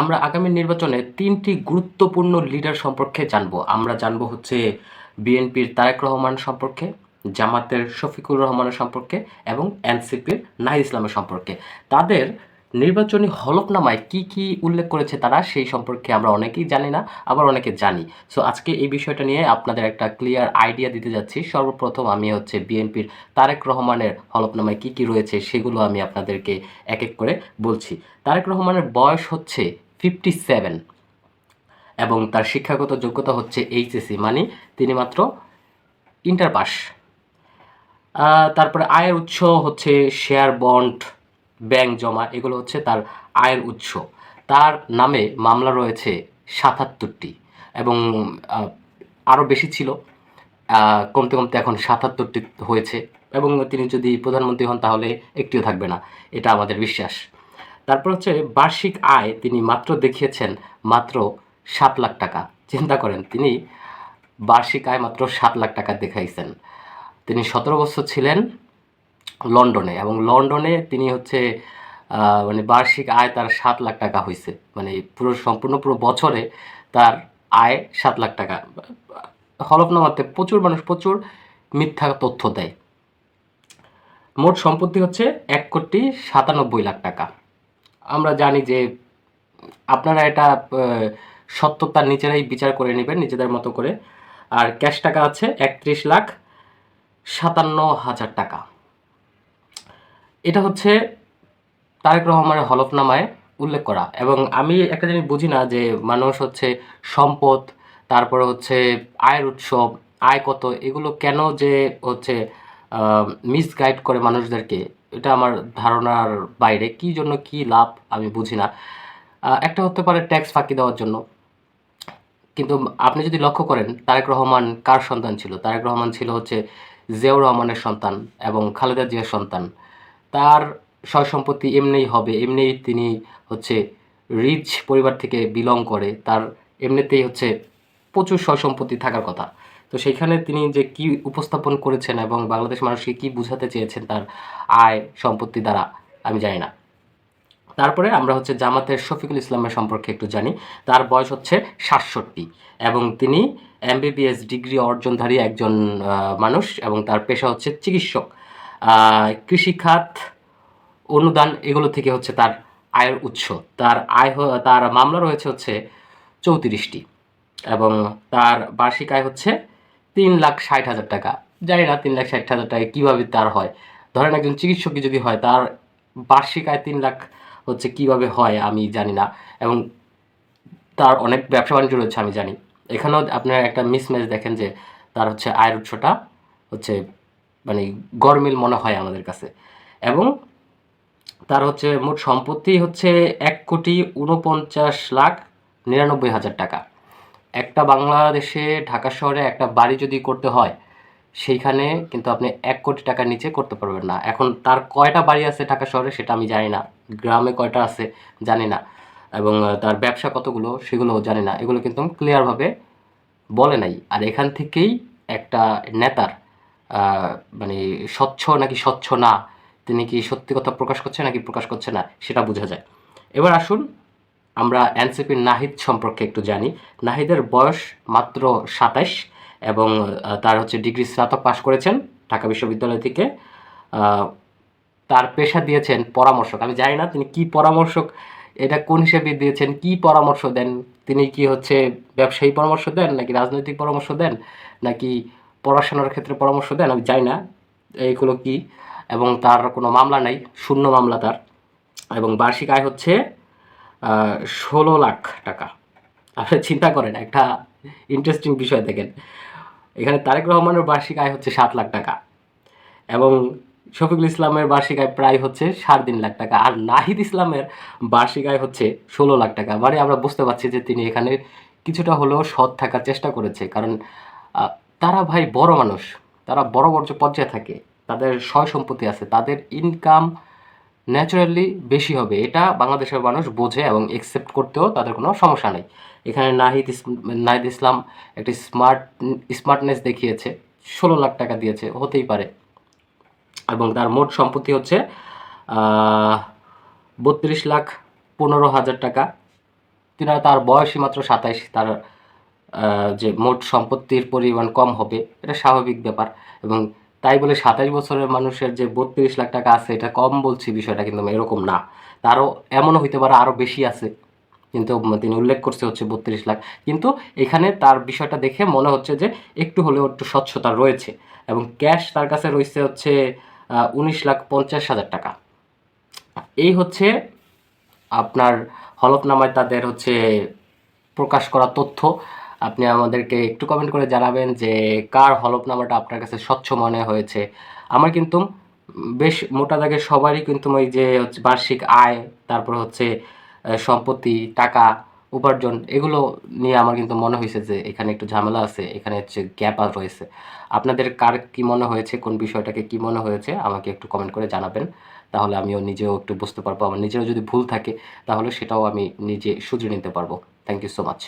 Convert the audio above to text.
আমরা আগামী নির্বাচনে তিনটি গুরুত্বপূর্ণ লিডার সম্পর্কে জানব। আমরা জানব হচ্ছে বিএনপির তারেক রহমান সম্পর্কে, জামাতের শফিকুর রহমানের সম্পর্কে এবং এনসিপির নাহিদ ইসলামের সম্পর্কে। তাদের নির্বাচনী হলফনামায় কি কি উল্লেখ করেছে তারা সেই সম্পর্কে আমরা অনেকেই জানি না, আবার অনেকে জানি। সো আজকে এই বিষয়টা নিয়ে আপনাদের একটা ক্লিয়ার আইডিয়া দিতে যাচ্ছি। সর্বপ্রথম আমি হচ্ছে বিএনপির তারেক রহমানের হলফনামায় কি কি রয়েছে সেগুলো আমি আপনাদেরকে এক এক করে বলছি। তারেক রহমানের বয়স হচ্ছে ফিফটি সেভেন। এবং তার শিক্ষাগত যোগ্যতা হচ্ছে এইচএসসি মানে তিনি মাত্র ইন্টার পাস। তারপরে আয়ের উৎস হচ্ছে শেয়ার, বন্ড, ব্যাংক জমা, এগুলো হচ্ছে তার আয়ের উৎস। তার নামে মামলা রয়েছে সাতাত্তরটি এবং আরও বেশি ছিল। কমতে কমতে এখন সাতাত্তরটি হয়েছে এবং তিনি যদি প্রধানমন্ত্রী হন তাহলে একটিও থাকবে না। এটা আমাদের বিশ্বাস। তারপর হচ্ছে বার্ষিক আয় তিনি মাত্র দেখিয়েছেন মাত্র সাত লাখ টাকা। চিন্তা করেন, তিনি বার্ষিক আয় মাত্র সাত লাখ টাকা দেখাইছেন। তিনি সতেরো বছর ছিলেন লন্ডনে এবং লন্ডনে তিনি হচ্ছে মানে বার্ষিক আয় তার সাত লাখ টাকা হয়েছে মানে পুরো সম্পূর্ণ পুরো বছরে তার আয় সাত লাখ টাকা। হলফনামাতে প্রচুর মানুষ প্রচুর মিথ্যা তথ্য দেয়। মোট সম্পত্তি হচ্ছে এক কোটি সাতানব্বই লাখ টাকা। আমরা জানি যে আপনারা এটা সত্যতার নিজেরাই বিচার করে নেবেন নিজেদের মতো করে। আর ক্যাশ টাকা আছে একত্রিশ লাখ সাতান্ন হাজার টাকা। এটা হচ্ছে তারেক রহমানের হলফনামায় উল্লেখ করা। এবং আমি একটা জিনিস বুঝি না যে মানুষ হচ্ছে সম্পদ, তারপরে হচ্ছে আয়ের উৎস, আয় কত, এগুলো কেন যে হচ্ছে মিসগাইড করে মানুষদেরকে। এটা আমার ধারণার বাইরে। কি জন্য কি লাভ আমি বুঝি না। একটা হতে পারে ট্যাক্স ফাঁকি দেওয়ার জন্য। কিন্তু আপনি যদি লক্ষ্য করেন, তারেক রহমান কার সন্তান ছিল? তারেক রহমান ছিল হচ্ছে জিয়াউর রহমানের সন্তান এবং খালেদা জিয়ার সন্তান। তার সয় সম্পত্তি এমনিই হবে, এমনিই তিনি হচ্ছে রিচ পরিবার থেকে বিলং করে। তার এমনিতেই হচ্ছে প্রচুর সয় সম্পত্তি থাকার কথা। তো সেইখানে তিনি যে কি উপস্থাপন করেছেন এবং বাংলাদেশ মানুষকে কি বুঝাতে চেয়েছেন তার আয় সম্পত্তি দ্বারা, আমি জানি না। তারপরে আমরা হচ্ছে জামাতের শফিকুল ইসলামের সম্পর্কে একটু জানি। তার বয়স হচ্ছে সাতষট্টি এবং তিনি এমবিবিএস ডিগ্রি অর্জনধারী একজন মানুষ এবং তার পেশা হচ্ছে চিকিৎসক। কৃষিখাত অনুদান এগুলো থেকে হচ্ছে তার আয়ের উৎস। তার আয় তার মামলা রয়েছে হচ্ছে চৌত্রিশটি এবং তার বার্ষিক আয় হচ্ছে তিন লাখ ষাট হাজার টাকা। জানি না তিন লাখ ষাট হাজার টাকা কীভাবে তার হয়। ধরেন একজন চিকিৎসকই যদি হয়, তার বার্ষিক আয় তিন লাখ হচ্ছে কীভাবে হয় আমি জানি না। এবং তার অনেক ব্যবসা বাণিজ্য রয়েছে আমি জানি। এখানেও আপনার একটা মিসম্যাচ দেখেন যে তার হচ্ছে আয়ের উৎসটা হচ্ছে মানে গরমিল মনে হয় আমাদের কাছে। এবং তার হচ্ছে মোট সম্পত্তি হচ্ছে এক কোটি উনপঞ্চাশ লাখ নিরানব্বই হাজার টাকা। একটা বাংলাদেশে, ঢাকা শহরে একটা বাড়ি যদি করতে হয়, সেইখানে কিন্তু আপনি এক কোটি টাকার নিচে করতে পারবেন না। এখন তার কয়টা বাড়ি আছে ঢাকা শহরে সেটা আমি জানি না। গ্রামে কয়টা আছে জানি না। এবং তার ব্যবসা কতগুলো সেগুলোও জানি না। এগুলো কিন্তু ক্লিয়ারভাবে বলে নাই। আর এখান থেকেই একটা নেতার মানে স্বচ্ছ নাকি স্বচ্ছ না, তিনি কি সত্যি কথা প্রকাশ করছে নাকি প্রকাশ করছে না, সেটা বোঝা যায়। এবার আসুন আমরা এনসিপির নাহিদ সম্পর্কে একটু জানি। নাহিদের বয়স মাত্র সাতাশ এবং তার হচ্ছে ডিগ্রি স্নাতক পাশ করেছেন ঢাকা বিশ্ববিদ্যালয় থেকে। তার পেশা দিয়েছেন পরামর্শক। আমি জানি না তিনি কি পরামর্শক, এটা কোন হিসেবে দিয়েছেন, কি পরামর্শ দেন, তিনি কি হচ্ছে ব্যবসায়ী পরামর্শ দেন, নাকি রাজনৈতিক পরামর্শ দেন, নাকি পড়াশোনার ক্ষেত্রে পরামর্শ দেন, আমি জানি না, এইগুলো কি, এবং তার কোনো মামলা নাই, শূন্য মামলা তার, এবং বার্ষিক আয় হচ্ছে ষোলো লাখ টাকা। আপনি চিন্তা করেন, একটা ইন্টারেস্টিং বিষয় দেখেন। এখানে তারেক রহমানের বার্ষিক আয় হচ্ছে সাত লাখ টাকা এবং শফিকুল ইসলামের বার্ষিক আয় প্রায় হচ্ছে সাড়ে তিন লাখ টাকা আর নাহিদ ইসলামের বার্ষিক আয় হচ্ছে ষোলো লাখ টাকা। মানে আমরা বুঝতে পারছি যে তিনি এখানে কিছুটা হলেও সৎ থাকার চেষ্টা করেছে। কারণ তারা ভাই বড় মানুষ, তারা বড় বড় পর্যায়ে থাকে, তাদের সয় সম্পত্তি আছে, তাদের ইনকাম ন্যাচারালি বেশি হবে। এটা বাংলাদেশের মানুষ বোঝে এবং একসেপ্ট করতেও তাদের কোনো সমস্যা নেই। এখানে নাহিদ নাহিদ ইসলাম একটি স্মার্ট স্মার্টনেস দেখিয়েছে। ষোলো লাখ টাকা দিয়েছে, হতেই পারে। এবং তার মোট সম্পত্তি হচ্ছে বত্রিশ লাখ পনেরো হাজার টাকা। তিনার তার বয়সই মাত্র সাতাইশ, তার যে মোট সম্পত্তির পরিমাণ কম হবে, এটা স্বাভাবিক ব্যাপার। এবং তাই বলে সাতাশ বছরের মানুষের যে বত্রিশ লাখ টাকা আছে, এটা কম বলছি বিষয়টা কিন্তু এরকম না। তারও এমনও হইতে পারে আরও বেশি আছে। কিন্তু তিনি উল্লেখ করছে হচ্ছে বত্রিশ লাখ। কিন্তু এখানে তার বিষয়টা দেখে মনে হচ্ছে যে একটু হলেও একটু স্বচ্ছতা রয়েছে এবং ক্যাশ তার কাছে রয়েছে হচ্ছে উনিশ লাখ পঞ্চাশ হাজার টাকা। এই হচ্ছে আপনার হলফনামায় তাদের হচ্ছে প্রকাশ করা তথ্য। আপনি আমাদেরকে একটু কমেন্ট করে জানাবেন যে, কার হলফনামাটা আপনার কাছে স্বচ্ছ মনে হয়েছে? আমার কিন্তু বেশ মোটা দাগে সবারই কিন্তু ওই যে হচ্ছে বার্ষিক আয়, তারপর হচ্ছে সম্পত্তি, টাকা, উপার্জন, এগুলো নিয়ে আমার কিন্তু মনে হয়েছে যে, এখানে একটু ঝামেলা আছে, এখানে হচ্ছে গ্যাপ আর রয়েছে আপনাদের কার কি মনে হয়েছে, কোন বিষয়টাকে কি মনে হয়েছে, আমাকে একটু কমেন্ট করে জানাবেন। তাহলে আমিও নিজেও একটু বুঝতে পারব, আমার নিজেরও যদি ভুল থাকে, তাহলে সেটাও আমি নিজে শুধরে নিতে পারব। Thank you so much